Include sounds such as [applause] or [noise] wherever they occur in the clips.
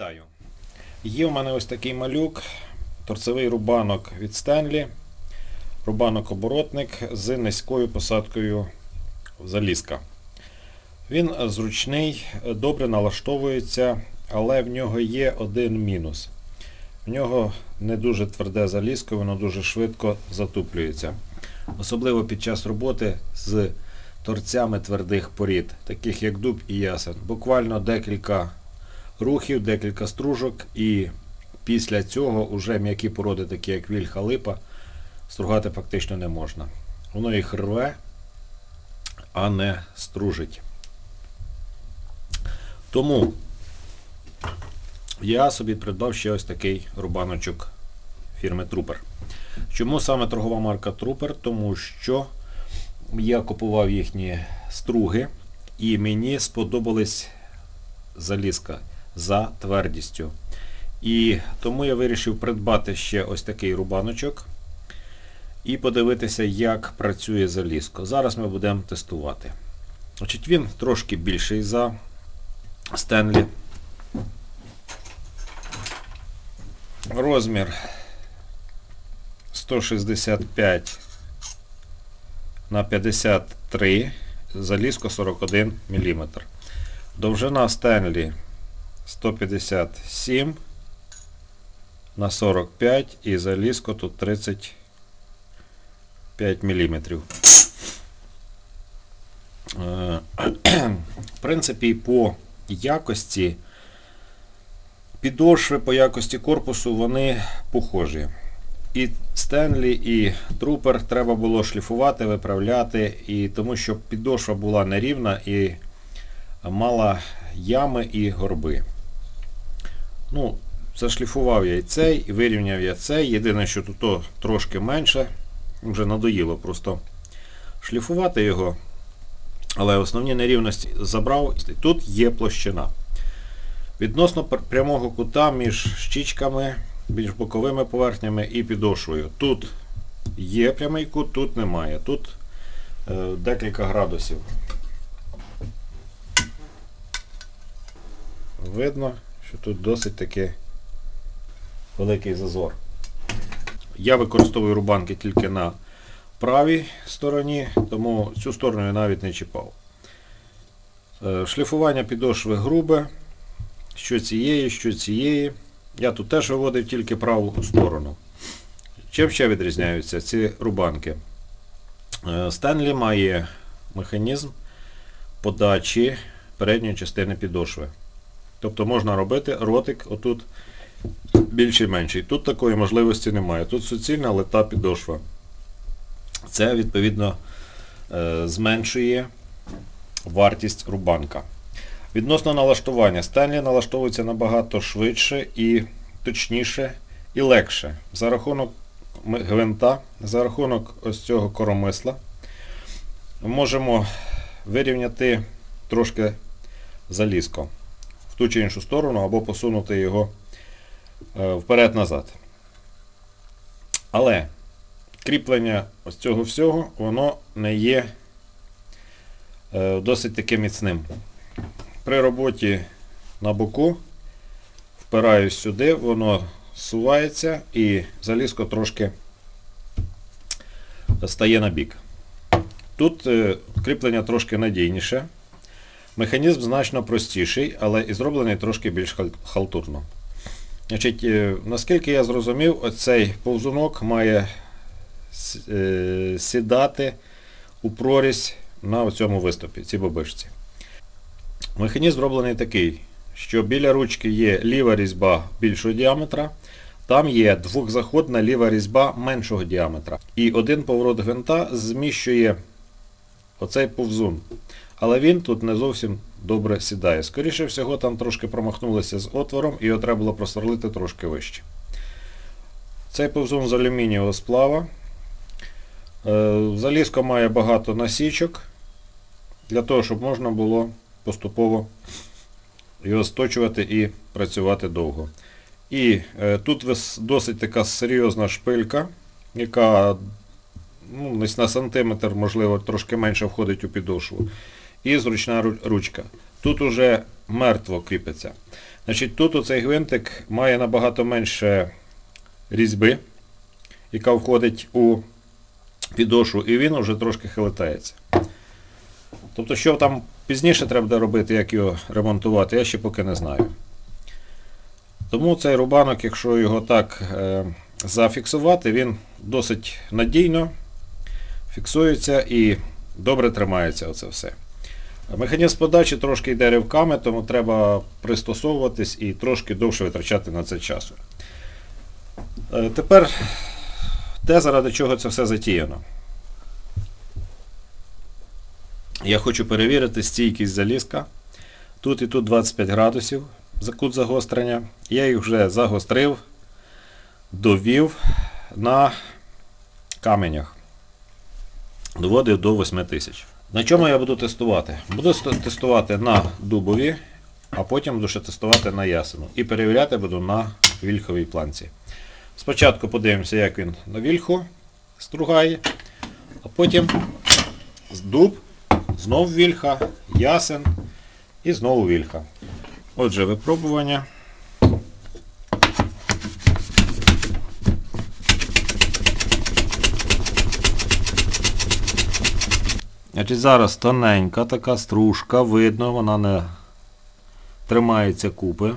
Вітаю! Є у мене ось такий малюк, торцевий рубанок від Stanley, рубанок-оборотник з низькою посадкою залізка. Він зручний, добре налаштовується, але в нього є один мінус. В нього не дуже тверде залізко, воно дуже швидко затуплюється. Особливо під час роботи з торцями твердих порід, таких як дуб і ясен. Буквально декілька рухів, декілька стружок, і після цього вже м'які породи, такі як вільха липа, стругати фактично не можна. Воно їх рве, а не стружить. Тому я собі придбав ще ось такий рубаночок фірми Трупер. Чому саме торгова марка Трупер? Тому що я купував їхні струги, і мені сподобались залізка за твердістю. І тому я вирішив придбати ще ось такий рубаночок і подивитися, як працює залізко. Зараз ми будемо тестувати. Значить, Він трошки більший за Стенлі. Розмір 165 на 53, залізко 41 мм. Довжина Стенлі 157 на 45 і залізко тут 35 мм. [clears throat] В принципі, по якості підошви, по якості корпусу вони похожі. І Стенлі, і Трупер треба було шліфувати, виправляти, і тому що підошва була нерівна і мала ями і горби. Ну, Зашліфував я і цей, і вирівняв я цей. Єдине, що тут трошки менше, вже надоїло просто шліфувати його. Але основні нерівності забрав. Тут є площина. Відносно прямого кута між щічками, між боковими поверхнями і підошвою. Тут є прямий кут, тут немає. Тут е, декілька градусів. Видно, що тут досить таки великий зазор. Я використовую рубанки тільки на правій стороні, тому цю сторону я навіть не чіпав. Е, шліфування підошви грубе, що цієї, що цієї. Я тут теж виводив тільки праву сторону. Чим ще відрізняються ці рубанки? Стенлі має механізм подачі передньої частини підошви. Тобто можна робити ротик отут більший менший. Тут такої можливості немає. Тут суцільна лита підошва. Це, відповідно, е, зменшує вартість рубанка. Відносно налаштування, Стенлі налаштовується набагато швидше і точніше і легше. За рахунок гвинта, за рахунок ось цього коромисла, можемо вирівняти трошки залізко ту чи іншу сторону або посунути його е, вперед-назад. Але кріплення ось цього всього, воно не є е, досить таки міцним. При роботі на боку впираюсь сюди, воно сувається і залізко трошки стає на бік. Тут е, кріплення трошки надійніше. Механізм значно простіший, але і зроблений трошки більш халтурно. Значить, е, Наскільки я зрозумів, оцей повзунок має е, сідати у прорізь на цьому виступі, цій бобишці. Механізм зроблений такий, що біля ручки є ліва різьба більшого діаметра, там є двохзаходна ліва різьба меншого діаметра. І один поворот гвинта зміщує оцей повзун. Але він тут не зовсім добре сідає. Скоріше всього, там трошки промахнулися з отвором і його треба було просверлити трошки вище. Цей повзун з алюмінієвого сплава. Е, залізко має багато насічок для того, щоб можна було поступово його сточувати і працювати довго. І е, тут досить така серйозна шпилька, яка ну, десь на сантиметр, можливо, трошки менше входить у підошву. І зручна ручка. Тут уже мертво кріпиться. Значить, тут оцей гвинтик має набагато менше різьби, яка входить у підошву, і він вже трошки хилитається. Тобто, що там пізніше треба робити, як його ремонтувати, я ще поки не знаю. Тому цей рубанок, якщо його так е, зафіксувати, він досить надійно фіксується і добре тримається оце все. Механізм подачі трошки йде ривками, тому треба пристосовуватись і трошки довше витрачати на це часу. Е, Тепер те, заради чого це все затіяно. Я хочу перевірити стійкість залізка. Тут і тут 25 градусів за кут загострення. Я їх вже загострив, довів на каменях. Доводив до 8000. На чому я буду тестувати? Буду тестувати на дубові, а потім буду ще тестувати на ясену. І перевіряти буду на вільховій планці. Спочатку подивимося, як він на вільху стругає, а потім дуб, знов вільха, ясен і знову вільха. Отже, випробування. Значить, зараз тоненька така стружка, видно, вона не тримається купи.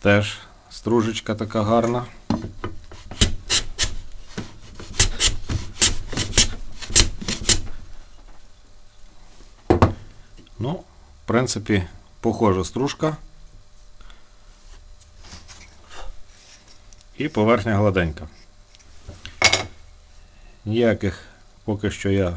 Теж стружечка така гарна. Ну, в принципі, похожа стружка. І поверхня гладенька. Ніяких поки що я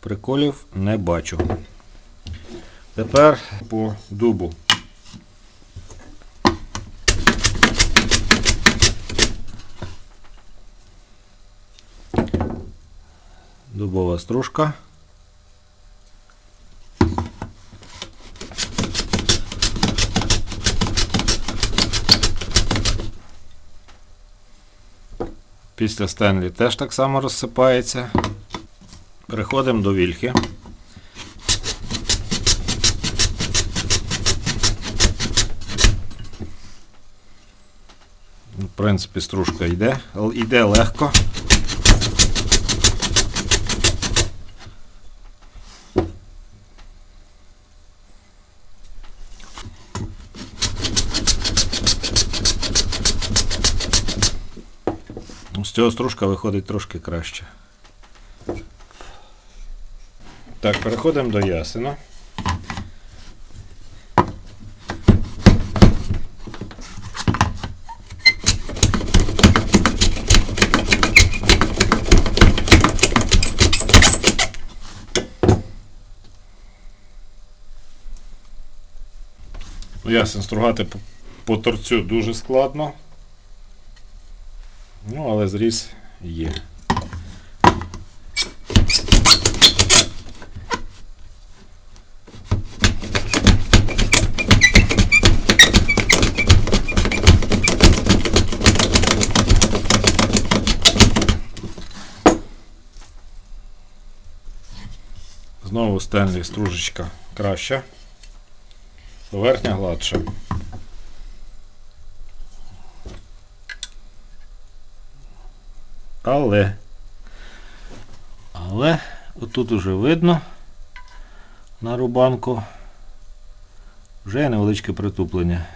приколів не бачу. Тепер по дубу. Дубова стружка. Після Стенлі теж так само розсипається. Переходимо до вільхи. В принципі, стружка йде, йде легко. Цього стружка виходить трошки краще. Так, переходимо до ясена. Ну, Ясен стругати по, по торцю дуже складно. Ну, але зріз є. Знову Стенлі стружечка краща, поверхня гладша. Але. Але отут уже видно на рубанку вже невеличке притуплення.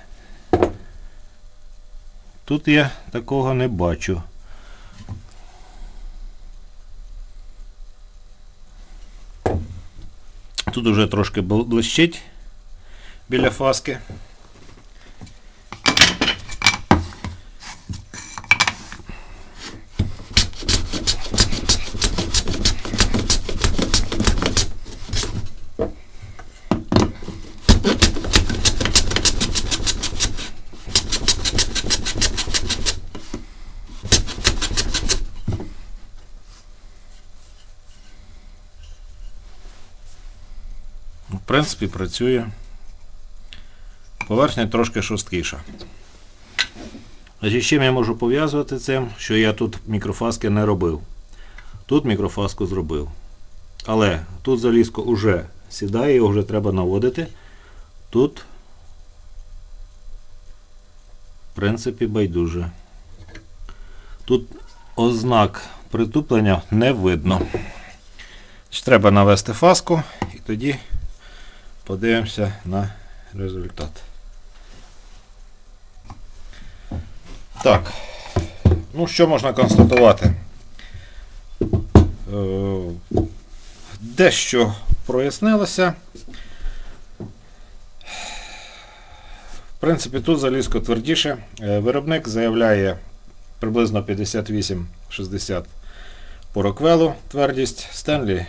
Тут я такого не бачу. Тут уже трошки блищить біля фаски. В принципі, працює. Поверхня трошки шорсткіша. З чим я можу пов'язувати цим, що я тут мікрофаски не робив. Тут мікрофаску зробив. Але тут залізко вже сідає, його вже треба наводити. Тут, в принципі, байдуже. Тут ознак притуплення не видно. Треба навести фаску і тоді подивимося на результат. Так, ну що можна констатувати? Е, Дещо прояснилося. В принципі, тут залізко твердіше. Е, Виробник заявляє приблизно 58-60 по роквелу твердість. Стенлі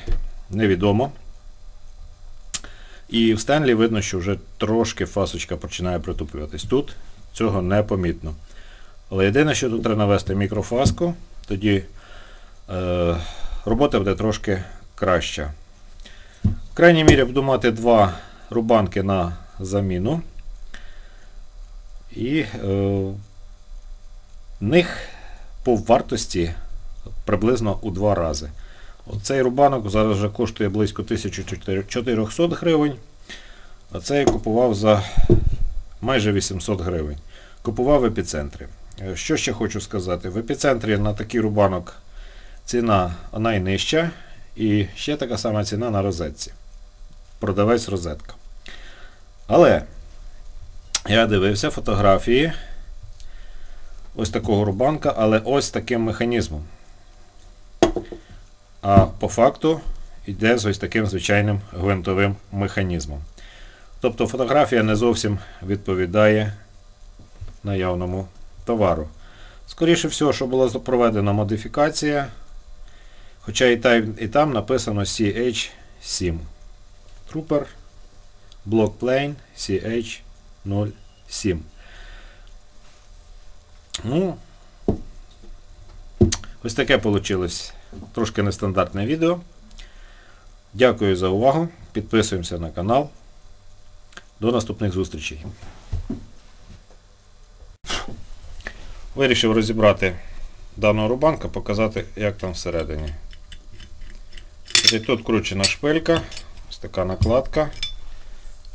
невідомо. І в Стенлі видно, що вже трошки фасочка починає притуплюватись. Тут цього не помітно. Але єдине, що тут треба навести мікрофаску, тоді е, робота буде трошки краща. В крайній мірі буду мати два рубанки на заміну. І е, в них по вартості приблизно у два рази. Оцей рубанок зараз вже коштує близько 1400 гривень. А цей я купував за майже 800 гривень. Купував в епіцентрі. Е, Що ще хочу сказати? В епіцентрі на такий рубанок ціна найнижча. І ще така сама ціна на розетці. Продавець розетка. Але я дивився фотографії ось такого рубанка, але ось таким механізмом. А по факту йде з ось таким звичайним гвинтовим механізмом. Тобто фотографія не зовсім відповідає наявному товару. Скоріше всього, що була проведена модифікація. Хоча і там, і там написано CH7. Trooper Block Plane CH07. Ну, ось таке вийшло трошки нестандартне відео. Дякую за увагу. Підписуємося на канал. До наступних зустрічей. Вирішив розібрати даного рубанка, показати, як там всередині. Тут кручена шпилька, ось така накладка,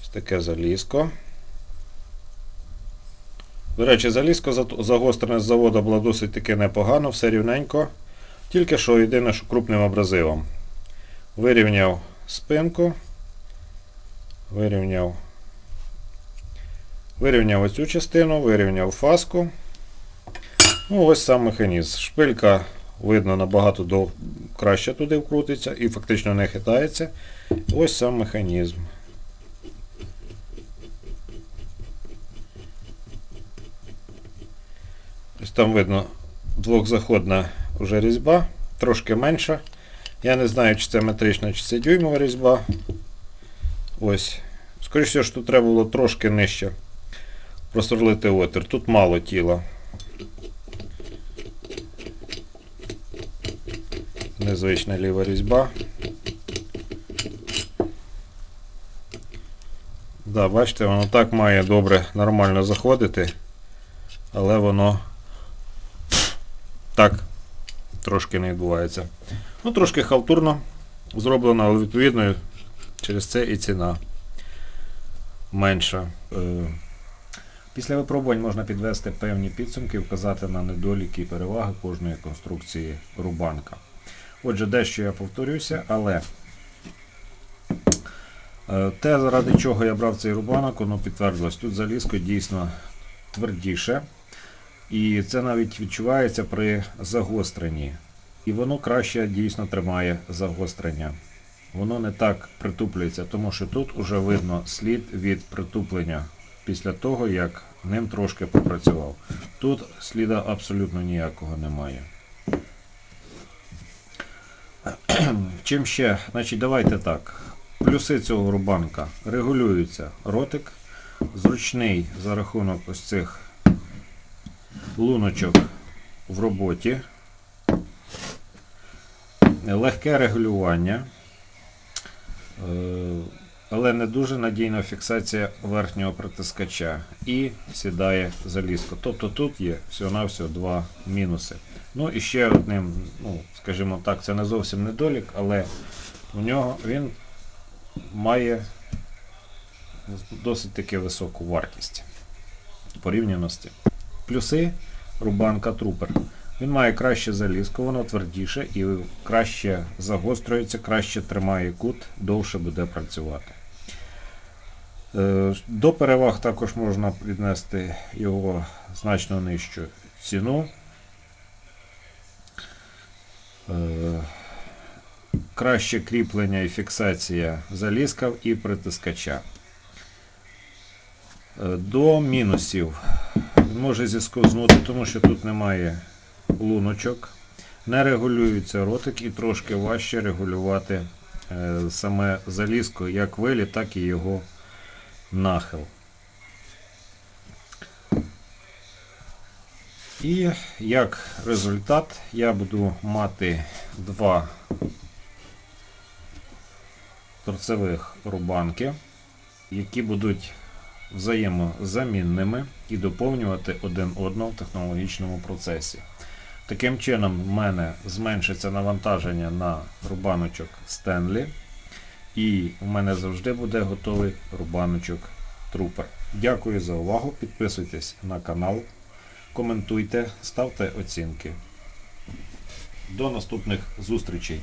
ось таке залізко. До речі, залізко загострене з заводу було досить таки непогано, все рівненько. Тільки що єдине, що крупним абразивом. Вирівняв спинку, вирівняв, вирівняв оцю частину, вирівняв фаску. Ну, ось сам механізм. Шпилька видно набагато до... краще туди вкрутиться і фактично не хитається. Ось сам механізм. Ось там видно двохзаходна вже різьба, трошки менша. Я не знаю, чи це метрична, чи це дюймова різьба. Ось. Скоріше що тут треба було трошки нижче просверлити отвір. Тут мало тіла. Незвична ліва різьба. Да, бачите, воно так має добре, нормально заходити, але воно так трошки не відбувається. Ну, трошки халтурно зроблено, але відповідно через це і ціна менша. Е, Після випробувань можна підвести певні підсумки, вказати на недоліки і переваги кожної конструкції рубанка. Отже, дещо я повторюся, але е, те, заради чого я брав цей рубанок, воно підтвердилось. Тут залізко дійсно твердіше. І це навіть відчувається при загостренні. І воно краще дійсно тримає загострення. Воно не так притуплюється, тому що тут уже видно слід від притуплення після того, як ним трошки попрацював. Тут сліда абсолютно ніякого немає. [clears throat] Чим ще? Значить, давайте так. Плюси цього рубанка регулюється ротик, зручний за рахунок ось цих луночок в роботі, легке регулювання. Е, але не дуже надійна фіксація верхнього притискача і сідає залізко. Тобто тут є всього-навсього два мінуси. Ну і ще одним, ну, скажімо так, це не зовсім недолік, але у нього він має досить таки високу вартість порівняно з тим. Плюси рубанка трупер. Він має краще залізко, воно твердіше і краще загострюється, краще тримає кут, довше буде працювати. Е, До переваг також можна віднести його значно нижчу ціну. Е, Краще кріплення і фіксація залізків і притискача. Е, До мінусів може зіскознути, тому що тут немає луночок. Не регулюється ротик і трошки важче регулювати е, саме залізко, як виліт, так і його нахил. І як результат я буду мати два торцевих рубанки, які будуть взаємозамінними і доповнювати один одного в технологічному процесі. Таким чином, в мене зменшиться навантаження на рубаночок Stanley, і в мене завжди буде готовий рубаночок Trooper. Дякую за увагу. Підписуйтесь на канал, коментуйте, ставте оцінки. До наступних зустрічей!